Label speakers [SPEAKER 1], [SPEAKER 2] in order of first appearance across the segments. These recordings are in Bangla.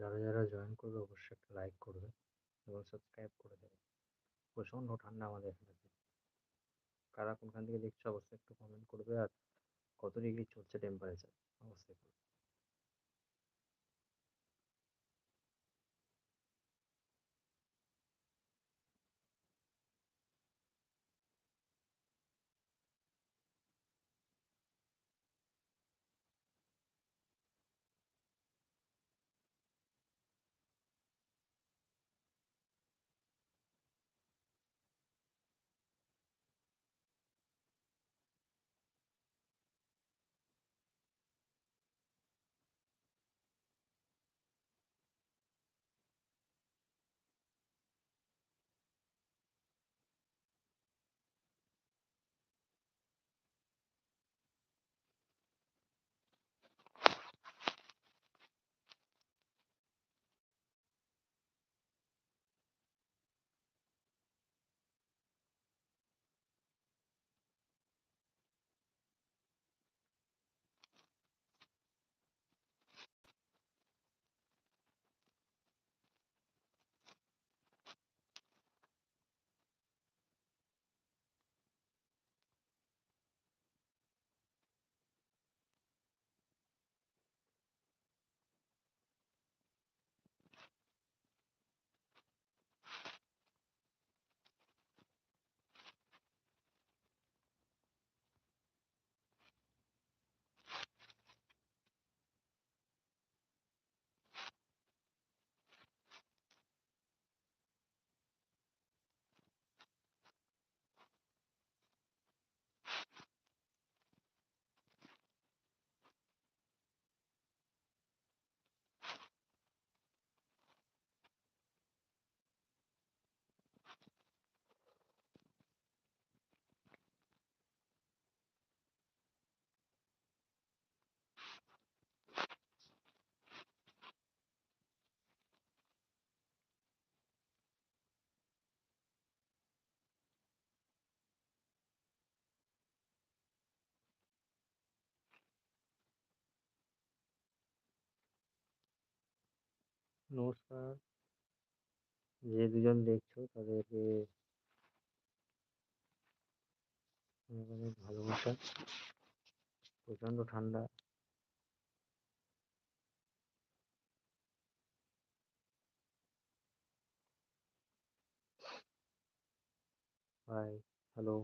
[SPEAKER 1] যারা, যারা জয়েন করবে অবশ্যই একটা লাইক করবে এবং সাবস্ক্রাইব করে দেবে। প্রচণ্ড ঠান্ডা আমাদের এখানে। কারা কোনখান থেকে দেখছ অবশ্যই একটু কমেন্ট করবে আর কত ডিগ্রি চলছে টেম্পারেচার অবশ্যই নমস্কার। যে দুজন দেখছ তাদেরকে অনেক ভালোবাসা। প্রচণ্ড ঠান্ডা। হাই হ্যালো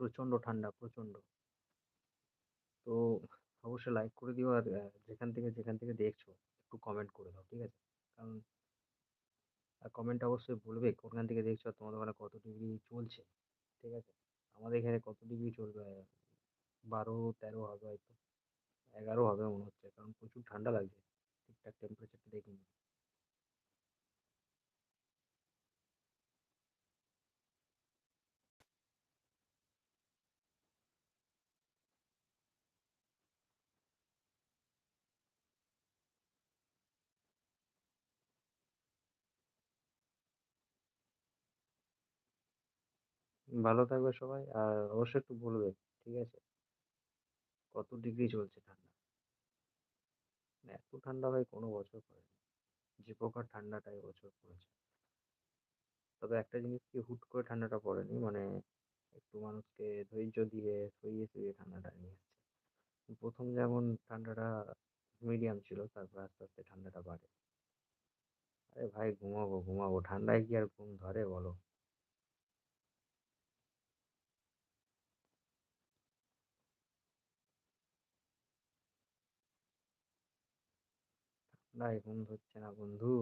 [SPEAKER 1] প্রচণ্ড ঠান্ডা, প্রচণ্ড। তো অবশ্যই লাইক করে দিও আর যেখান থেকে যেখান থেকে দেখছ, একটু কমেন্ট করে দাও, ঠিক আছে? কারণ, আর কমেন্ট অবশ্যই বলবে কোনখান থেকে দেখছ তোমাদের ওখানে কত ডিগ্রি চলছে, ঠিক আছে? আমাদের এখানে কত ডিগ্রি চলবে? বারো, তেরো হবে হয়তো, এগারো হবে মনে হচ্ছে, কারণ প্রচুর ঠান্ডা লাগছে, ঠিকঠাক টেম্পারেচারটা দেখিনি। ভালো থাকবে সবাই, আর অবশ্যই একটু বলবে, ঠিক আছে? কত ডিগ্রি চলছে ঠান্ডা? এত ঠান্ডা ভাই কোনো বছর পড়েনি। যে প্রকার ঠান্ডাটা এবছর পড়েছে। তবে একটা জিনিস কি, হুট করে ঠান্ডাটা পড়েনি? মানে একটু মানুষকে ধৈর্য দিয়ে সইয়ে সইয়ে ঠান্ডাটা নিয়ে এসছে। প্রথম যেমন ঠান্ডাটা মিডিয়াম ছিল, তারপর আস্তে আস্তে ঠান্ডাটা বাড়ে। আরে ভাই, ঘুমাবো ঘুমাবো। ঠান্ডায় কি আর ঘুম ধরে বলো? ঠান্ডায় ঘুম হচ্ছে না বন্ধু।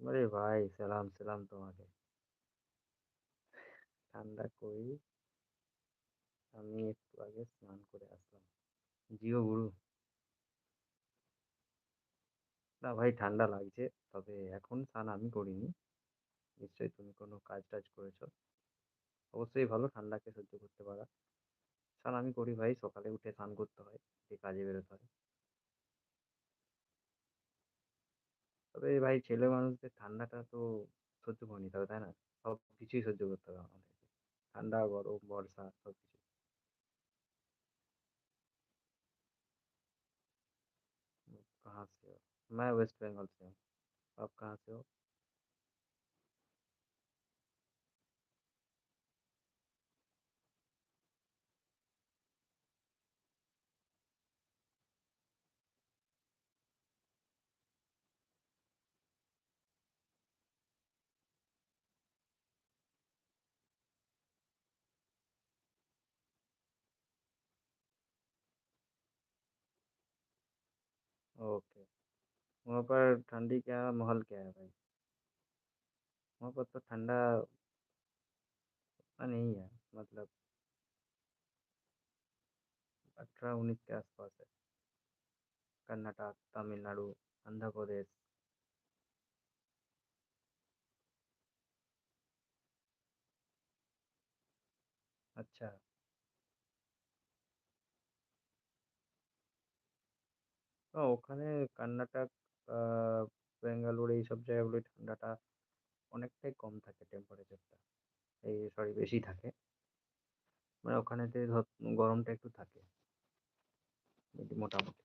[SPEAKER 1] আরে ভাই, সালাম সালাম তোমাকে। ঠান্ডা কই? আমি একটু আগে স্নান করে আসলাম। জিও গুরু। না ভাই, ঠান্ডা লাগছে, তবে এখন স্নান আমি করিনি। নিশ্চয়ই তুমি কোনো কাজ টাজ করেছ। অবশ্যই ভালো, ঠান্ডাকে সহ্য করতে পারা। স্নান আমি করি ভাই, সকালে উঠে স্নান করতে হয় দিয়ে কাজে বেরোতে হয়। তবে ভাই ছেলে মানুষদের ঠান্ডাটা তো সহ্য করে নিতে হবে তাই না সব কিছুই সহ্য করতে হবে আমাদেরকে ঠান্ডা গরম বর্ষা সব কিছু कहाँ से हो मैं वेस्ट बंगाल से हूँ आप कहाँ से हो ओके। वहाँ पर ठंडी क्या माहौल क्या है भाई? वहाँ पर तो ठंडा नहीं है मतलब अठारह उन्नीस के आसपास है। कर्नाटक, तमिलनाडु, आंध्र प्रदेश। अच्छा। ও ওখানে কর্ণাটক ব্যাঙ্গালোর এইসব জায়গাগুলোয় ঠান্ডাটা অনেকটাই কম থাকে টেম্পারেচারটা এই সরি বেশি থাকে। মানে ওখানেতে ধর গরমটা একটু থাকে। মোটামুটি।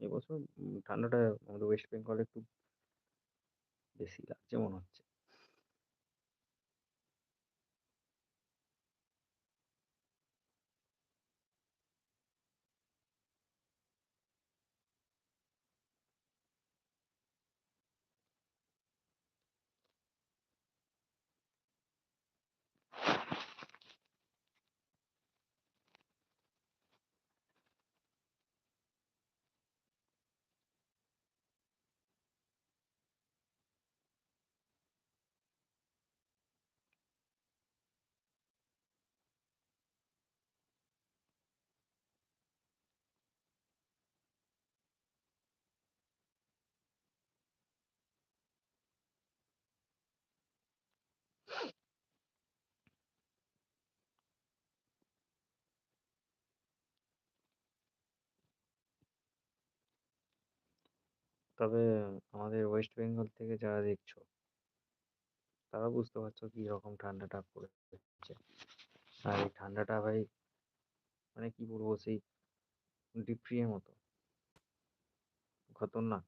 [SPEAKER 1] এবছর ঠান্ডাটা আমাদের ওয়েস্ট বেঙ্গলে একটু বেশি লাগছে মনে হচ্ছে। তবে আমাদের ওয়েস্ট বেঙ্গল থেকে যারা দেখছ, তারা বুঝতে পারছ কি রকম ঠান্ডাটা পড়েছে। আর এই ঠান্ডাটা ভাই মানে কি বলব, সেই ডিপ ফ্রিজের মতো। খতরনাক।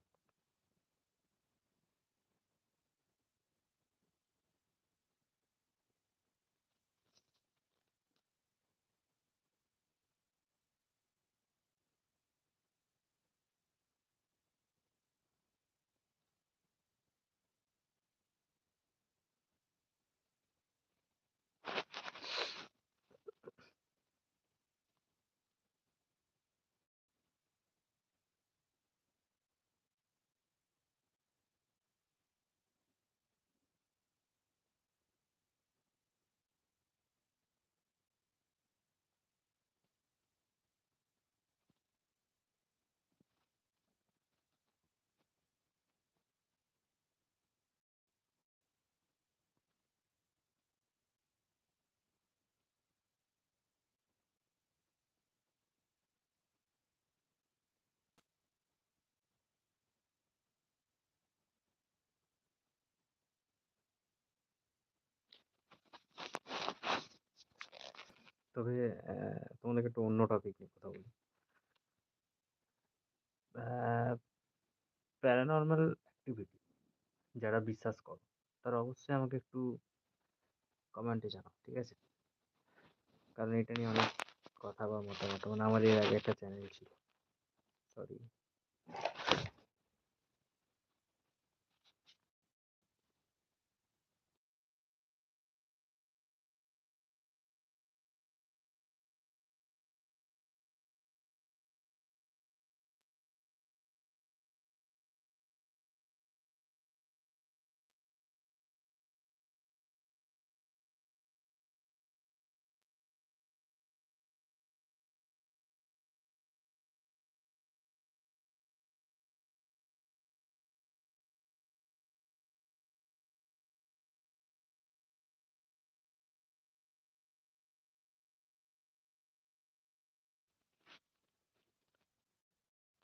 [SPEAKER 1] তবে তোমাদেরকে একটু অন্য টপিক নিয়ে কথা বলি। প্যারানর্মাল অ্যাক্টিভিটি যারা বিশ্বাস করো, তারা অবশ্যই আমাকে একটু কমেন্টে জানাও, ঠিক আছে? কারণ এটা নিয়ে অনেক কথা বা মতামত মানে আমার এর আগে একটা চ্যানেল ছিল সরি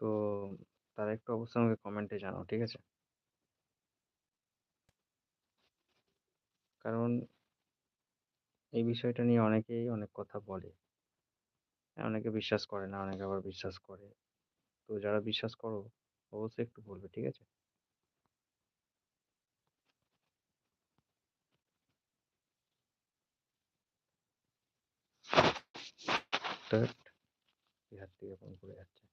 [SPEAKER 1] তো তার একটু অবশ্যই আমাকে কমেন্টে জানাও, ঠিক আছে? কারণ এই বিষয়টা নিয়ে অনেকেই অনেক কথা বলে। অনেকে বিশ্বাস করে না, অনেকে আবার বিশ্বাস করে। তো যারা বিশ্বাস করো, অবশ্যই একটু বলবে, ঠিক আছে? বিহার থেকে ফোন করে যাচ্ছে।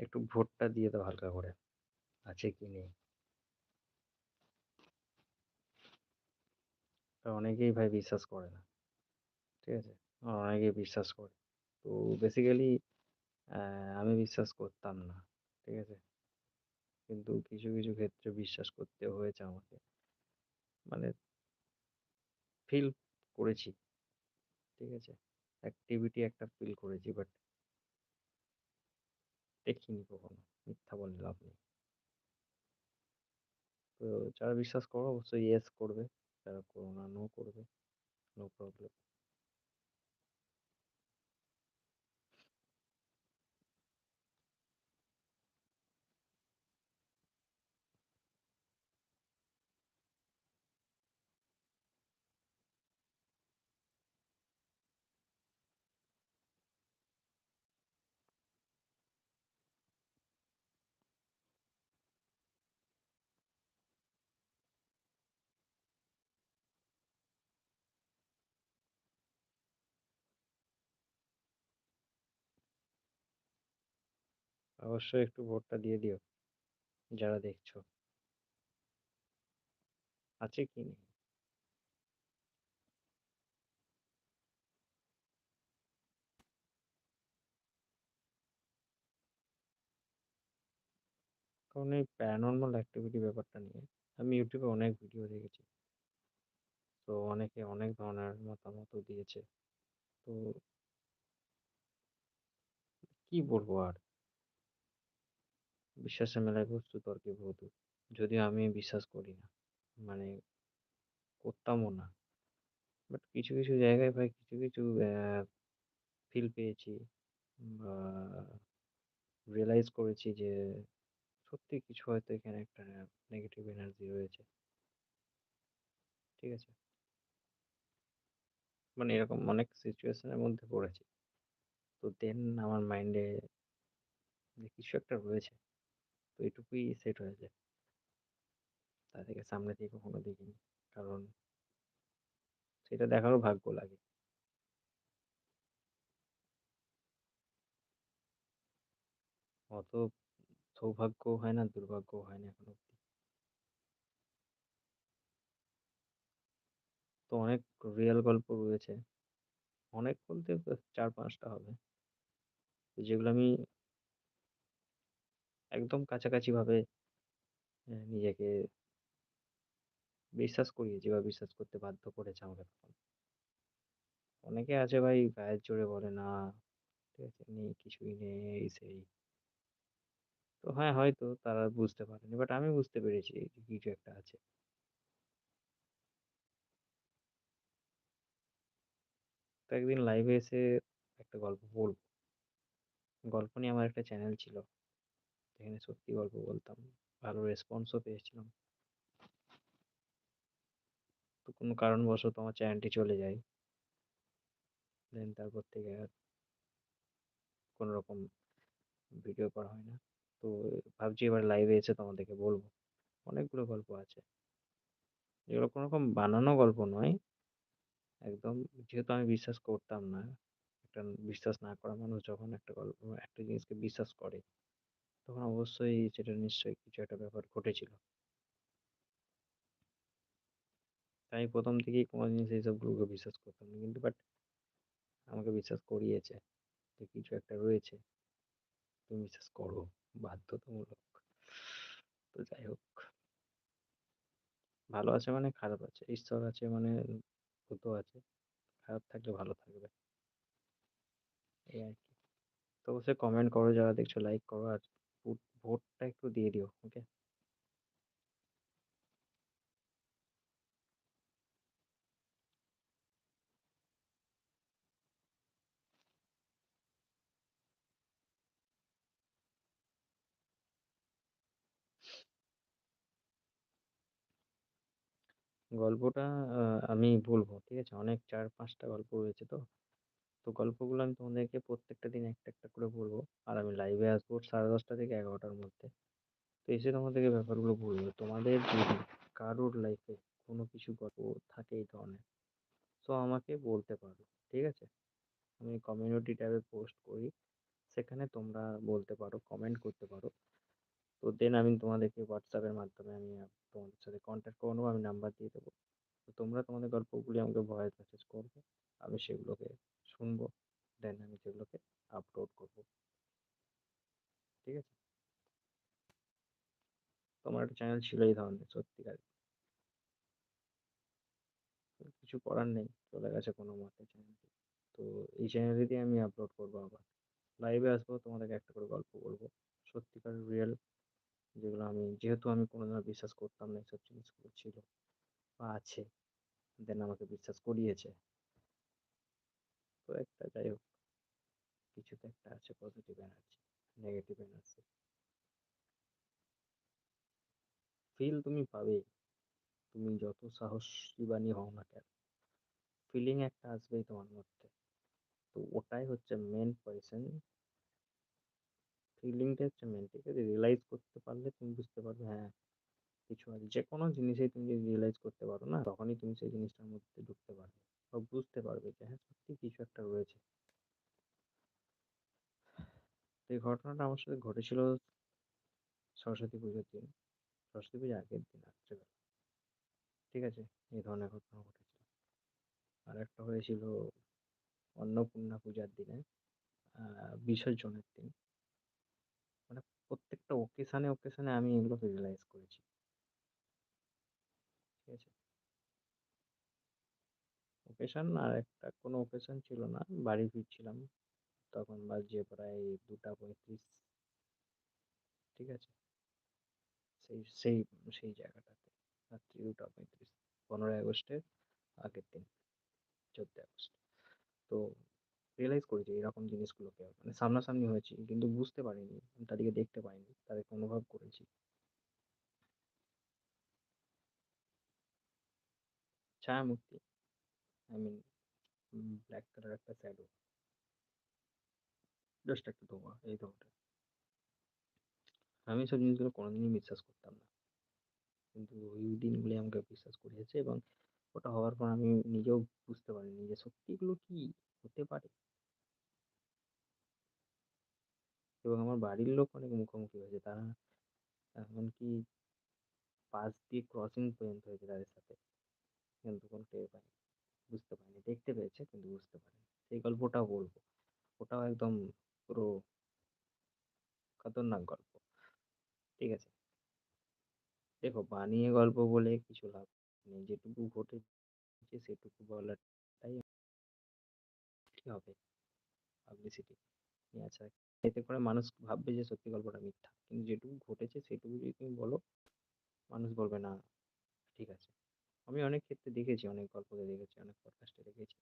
[SPEAKER 1] একটু ভোটটা দিয়ে দাও হালকা করে। আছে কি নেই? অনেকেই ভাই বিশ্বাস করে না, ঠিক আছে? অনেকেই বিশ্বাস করে। তো বেসিক্যালি আমি বিশ্বাস করতাম না, ঠিক আছে? কিন্তু কিছু কিছু ক্ষেত্রে বিশ্বাস করতে হয়েছে আমাকে। মানে ফিল করেছি, ঠিক আছে? অ্যাক্টিভিটি একটা ফিল করেছি বাট দেখিনি কখনো মিথ্যা বলে লাভ নেই। তো যারা বিশ্বাস করো, অবশ্যই ইয়েস করবে, যারা করো না নো করবে নো প্রবলেম অবশ্যই একটু ভোটটা দিয়ে দিও, যারা দেখছ। আছে কি নেই? কারণ এই প্যারানর্মাল অ্যাক্টিভিটি ব্যাপারটা নিয়ে আমি ইউটিউবে অনেক ভিডিও দেখেছি। তো অনেকে অনেক ধরনের মতামতও দিয়েছে। তো কি বলব আর? বিশ্বাসের মেলায় বস্তু তর্কে বহু যদিও আমি বিশ্বাস করি না। মানে করতামও না। বাট কিছু কিছু জায়গায় ভাই কিছু কিছু ফিল পেয়েছি বা রিয়েলাইজ করেছি যে সত্যি কিছু হয়তো এখানে একটা নেগেটিভ এনার্জি রয়েছে। ঠিক আছে? মানে এরকম অনেক সিচুয়েশনের মধ্যে পড়েছি। তো দেন আমার মাইন্ডে কিছু একটা রয়েছে। তো এটুকুই সেট হয়ে যায়। তা থেকে সামনে দিয়ে কখনো দেখিনি। কারণ সেটা দেখারও ভাগ্য লাগে। অত সৌভাগ্য হয় না, দুর্ভাগ্য হয় না এখন তো অনেক রিয়েল গল্প রয়েছে। অনেক বলতে চার পাঁচটা হবে। যেগুলো আমি একদম কাছাকাছি ভাবে নিজেকে বিশ্বাস করিয়েছি বা বিশ্বাস করতে বাধ্য করেছে আমাকে তখন। অনেকে আছে ভাই, গায়ের জোরে বলে, না, ঠিক আছে, নেই, কিছুই নেই এই সেই। তো হ্যাঁ হয়তো তারা বুঝতে পারেনি বাট আমি বুঝতে পেরেছি কিছু একটা আছে। তো একদিন লাইভে এসে একটা গল্প বলব। গল্প নিয়ে আমার একটা চ্যানেল ছিল। যেখানে সত্যি গল্প বলতাম। ভালো রেসপন্সও পেয়েছিলাম। তো কোনো কারণবশত আমার চ্যানেলটি চলে যায়। দেন তারপর থেকে আর কোনো রকম ভিডিও করা হয় না। তো ভাবছি এবার লাইভে এসে তোমাদেরকে বলব। অনেকগুলো গল্প আছে। যেগুলো কোনো রকম বানানো গল্প নয়। একদম যেহেতু আমি বিশ্বাস করতাম না, একটা বিশ্বাস না করা মানুষ যখন একটা গল্প, একটা জিনিসকে বিশ্বাস করে তখন অবশ্যই সেটা নিশ্চয়ই কিছু একটা ব্যাপার ঘটেছিল। তাই প্রথম থেকেই কোনো জিনিস এইসবগুলোকে বিশ্বাস করতাম না। কিন্তু বাট আমাকে বিশ্বাস করিয়েছে যে কিছু একটা রয়েছে। তুমি বিশ্বাস করো, বাধ্যতামূলক। তো যাই হোক। ভালো আছে মানে খারাপ আছে, ঈশ্বর আছে মানে ভূতও আছে। খারাপ থাকলে ভালো থাকবে। এই আর কি। তো অবশ্যই কমেন্ট করো, যারা দেখছ লাইক করো আর ভোটটা একটু দিয়ে দিও ওকে গল্পটা, আহ, আমি বলব ঠিক আছে? অনেক চার পাঁচটা গল্প রয়েছে তো? তো গল্পগুলো আমি তোমাদেরকে প্রত্যেকটা দিন একটা, একটা করে বলব। আর আমি লাইভে আসব 10:30 থেকে এগারোটার মধ্যে। তো এসে তোমাদেরকে ব্যাপারগুলো বলব। তোমাদের যদি কারোর লাইফে কোনো কিছু গল্প থাকে এই ধরনের, তো আমাকে বলতে পারো। ঠিক আছে? আমি কমিউনিটি ট্যাবে পোস্ট করি। সেখানে তোমরা বলতে পারো, কমেন্ট করতে পারো। তো দেন আমি তোমাদেরকে এর মাধ্যমে আমি তোমাদের সাথে কনট্যাক্ট করে নেব। আমি নাম্বার দিয়ে দেবো। তো তোমরা তোমাদের গল্পগুলি আমাকে ভয়েস মেসেজ করবে। আমি সেগুলোকে শুনব। দেন আমি সেগুলোকে আপলোড করব। ঠিক আছে? তোমার একটা চ্যানেল ছিল এই ধরনের সত্যিকারের। কিছু করার নেই। চলে গেছে কোনো মতে চ্যানেলটি। তো এই চ্যানেলে দিয়ে আমি আপলোড করব আবার। লাইভে আসব, তোমাদেরকে একটা করে গল্প বলব। সত্যিকার রিয়েল যেগুলো আমি যেহেতু আমি কোনোদিনও বিশ্বাস করতাম না এসব জিনিসগুলো ছিল বা আছে। দেন আমাকে বিশ্বাস করিয়েছে। তো একটা যাই হোক। কিছু তো একটা আছে positive energy, negative energy. Feel তুমি পাবেই। তুমি যত সাহসীবানী হও না কেন। ফিলিং একটা আসবেই তোমার মধ্যে। তো ওটাই হচ্ছে মেন পয়েশন। ফিলিংটা হচ্ছে মেন ঠিক আছে? রিয়েলাইজ করতে পারলে তুমি বুঝতে পারবে হ্যাঁ, কিছু আছে। যেকোনো জিনিসেই তুমি যদি রিয়েলাইজ করতে পারো না, তখনই তুমি সেই জিনিসটার মধ্যে ঢুকতে পারবে। বুঝতে পারবে যে হ্যাঁ, সত্যি কিছু একটা রয়েছে। এই ঘটনাটা আমার সাথে ঘটেছিল সরস্বতী পুজোর দিন। সরস্বতী পূজার আগের দিন রাত্রেবেলা। ঠিক আছে? এই ধরনের ঘটনা ঘটেছিল। আর একটা হয়েছিল অন্নপূর্ণা পূজার দিনে, বিসর্জনের দিন। মানে প্রত্যেকটা অকেশনে, অকেশনে আমি এগুলোকে রিয়ালাইজ করেছি। ঠিক আছে? অকেশন আর একটা কোনো অকেশন ছিল না। বাড়ি ফিরছিলাম। তখন বাজছে প্রায় ২টা ৩৫ ঠিক আছে? সেই সেই সেই জায়গাটাতে, রাত্রি ২টা ৩৫ ১৫ই আগস্টের আগের দিন ১৪ই আগস্ট। তো রিয়ালাইজ করেছি এরকম জিনিসগুলোকে মানে সামনাসামনি হয়েছি, কিন্তু বুঝতে পারিনি। তাদেরকে দেখতে পাইনি। তাদেরকে অনুভব করেছি। ছায়ামূর্তি। আই মিন ব্লাক কালার একটা শ্যাডো। জাস্ট একটা ধোঁয়া, এই ধোঁয়াটা। আমি এসব জিনিসগুলো কোনোদিনই বিশ্বাস করতাম না। কিন্তু ওই দিনগুলি আমাকে বিশ্বাস করিয়েছে এবং ওটা হওয়ার পর আমি নিজেও বুঝতে পারিনি যে সত্যি এগুলো কি হতে পারে? এবং আমার বাড়ির লোক অনেক মুখোমুখি হয়েছে। তারা এমনকি পাশ দিয়ে ক্রসিং পর্যন্ত হয়েছে তাদের সাথে। কিন্তু কোনো টের পায়নি। বুঝতে পারেনি। দেখতে পেয়েছে কিন্তু বুঝতে পারেনি। সেই গল্পটাও বলব। ওটাও একদম পুরো খতরনাক গল্প। ঠিক আছে? দেখো বানিয়ে গল্প বলে কিছু লাভ নেই। যেটুকু ঘটেছে সেটুকু বলাটাই হবে? পাবলিসিটি আচ্ছা এতে করে মানুষ ভাববে যে সত্যি গল্পটা মিথ্যা। কিন্তু যেটুকু ঘটেছে সেটুকু যদি তুমি বলো, মানুষ বলবে না ঠিক আছে। আমি অনেক ক্ষেত্রে দেখেছি, অনেক গল্পতে দেখেছি, অনেক পডকাস্টে দেখেছি।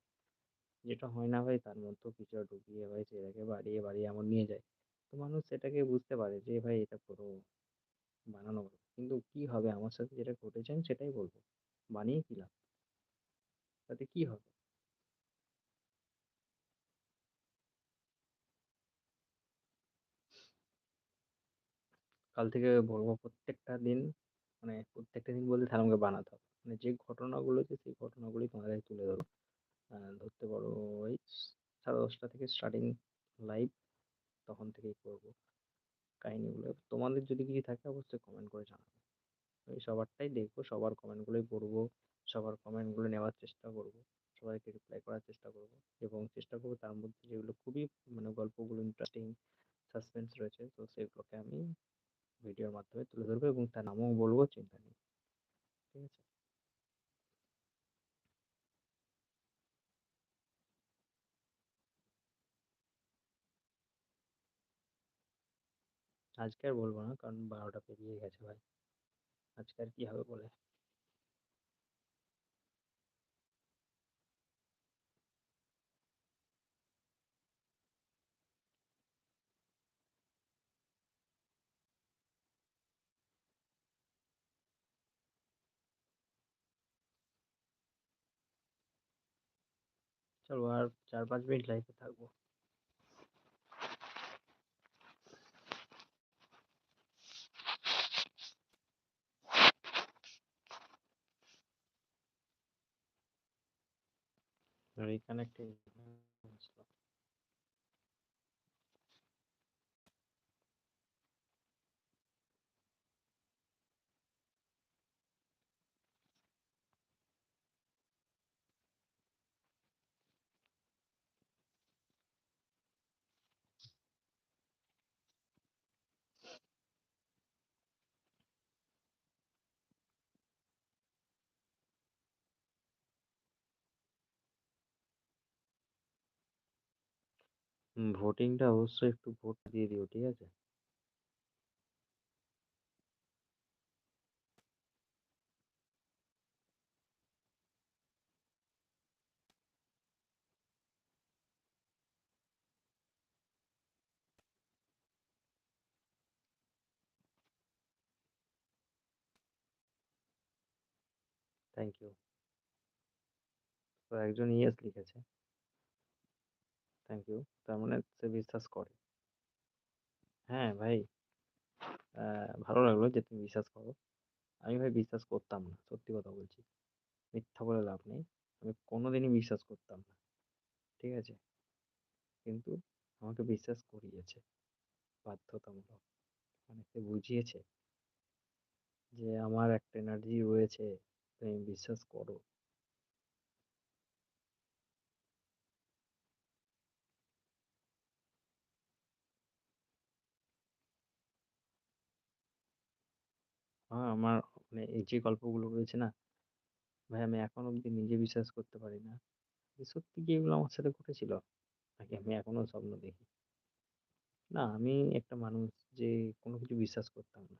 [SPEAKER 1] যেটা হয় না ভাই তার মধ্যেও কিছুটা ঢুকিয়ে ভাই সেটাকে বাড়িয়ে, বাড়িয়ে এমন নিয়ে যায়। তো মানুষ সেটাকে বুঝতে পারে যে ভাই এটা পুরো বানানো। কিন্তু কি হবে আমার সাথে যেটা ঘটেছে আমি সেটাই বলব বানিয়ে কি লাভ? তাতে কি হবে? কাল থেকে বলব প্রত্যেকটা দিন মানে প্রত্যেকটা দিন বলতে আমাকে বানাতে হবে। মানে যে ঘটনাগুলো হচ্ছে সেই ঘটনাগুলি তোমাদের তুলে ধরবো। আ ধরতে পারো ওই 10:30 থেকে স্টার্টিং লাইভ তখন থেকেই করব। কাহিনীগুলো তোমাদের যদি কিছু থাকে অবশ্যই কমেন্ট করে জানাবে। আমি সবারটাই দেখব, সবার কমেন্টগুলোই পড়ব, সবার কমেন্টগুলো নেওয়ার চেষ্টা করব। সবাইকে রিপ্লাই করার চেষ্টা করব এবং চেষ্টা করব তার মধ্যে যেগুলো খুবই মানে গল্পগুলো ইন্টারেস্টিং সাসপেন্স রয়েছে তো সেগুলোকে আমি ভিডিওর মাধ্যমে তুলে ধরবো এবং তার নামও বলব চিন্তা নেই। ঠিক আছে? আজকে আর বলব না, কারণ বারোটা পেরিয়ে গেছে ভাই। আজকে আর কি হবে বলে? চলো আর চার পাঁচ মিনিট লাইফে থাকব। আর এখানে একটি-- ভোটিংটা অবশ্যই একটু ভোট দিয়ে দিও ঠিক আছে? থ্যাংক ইউ তো একজন ইয়েস লিখেছে। থ্যাংক ইউ তার মানে সে বিশ্বাস করে। হ্যাঁ ভাই ভালো লাগল যে তুমি বিশ্বাস করো। আমি ভাই বিশ্বাস করতাম না, সত্যি কথা বলছি। মিথ্যা বলে লাভ নেই। আমি কোনোদিনই বিশ্বাস করতাম না। ঠিক আছে? কিন্তু আমাকে বিশ্বাস করিয়েছে, বাধ্যতামূলক। মানে সে বুঝিয়েছে যে আমার একটা এনার্জি রয়েছে, তুমি বিশ্বাস করো। হ্যাঁ আমার মানে এই যে গল্পগুলো রয়েছে না, ভাই আমি এখন অব্দি নিজে বিশ্বাস করতে পারি না। যে সত্যি কি এগুলো আমার সাথে ঘটেছিল? নাকি আমি এখনও স্বপ্ন দেখি? না, আমি একটা মানুষ যে কোনো কিছু বিশ্বাস করতাম না।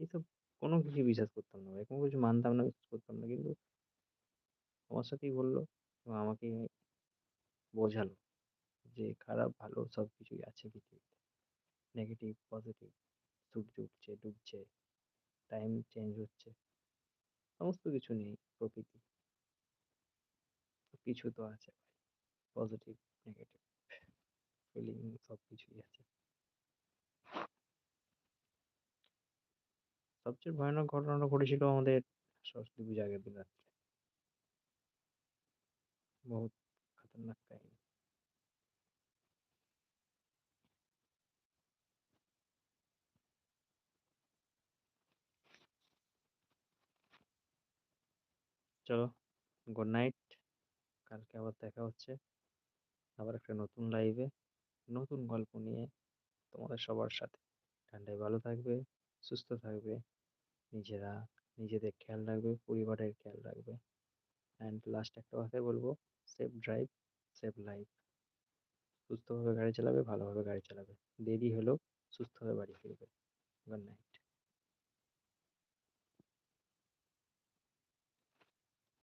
[SPEAKER 1] এইসব কোনো কিছু বিশ্বাস করতাম না ভাই, কোনো কিছু মানতাম না, বিশ্বাস করতাম না, কিন্তু আমার সাথেই বলল এবং আমাকে বোঝালো যে খারাপ, ভালো সব কিছুই আছে পৃথিবীতে। নেগেটিভ পজিটিভ সূর্য উঠছে, ডুবছে। টাইম চেঞ্জ হচ্ছে। সমস্ত কিছু নেই প্রকৃতি। কিছু তো আছে পজিটিভ নেগেটিভ ফিলিং সব কিছুই আছে। সবচেয়ে ভয়ানক ঘটনাটা ঘটেছিল আমাদের সরস্বতী পূজা আগের দিন রাত্রে। বহুত খতরনাক কাহিনী। চলো গুড নাইট কালকে আবার দেখা হচ্ছে। আবার একটা নতুন লাইভে নতুন গল্প নিয়ে তোমাদের সবার সাথে। ঠান্ডায় ভালো থাকবে, সুস্থ থাকবে, নিজেরা, নিজেদের খেয়াল রাখবে, পরিবারের খেয়াল রাখবে। অ্যান্ড লাস্ট একটা কথাই বলব সেফ ড্রাইভ সেফ লাইফ সুস্থভাবে গাড়ি চালাবে, ভালোভাবে গাড়ি চালাবে। দেরি হলেও সুস্থভাবে বাড়ি ফিরবে। Good night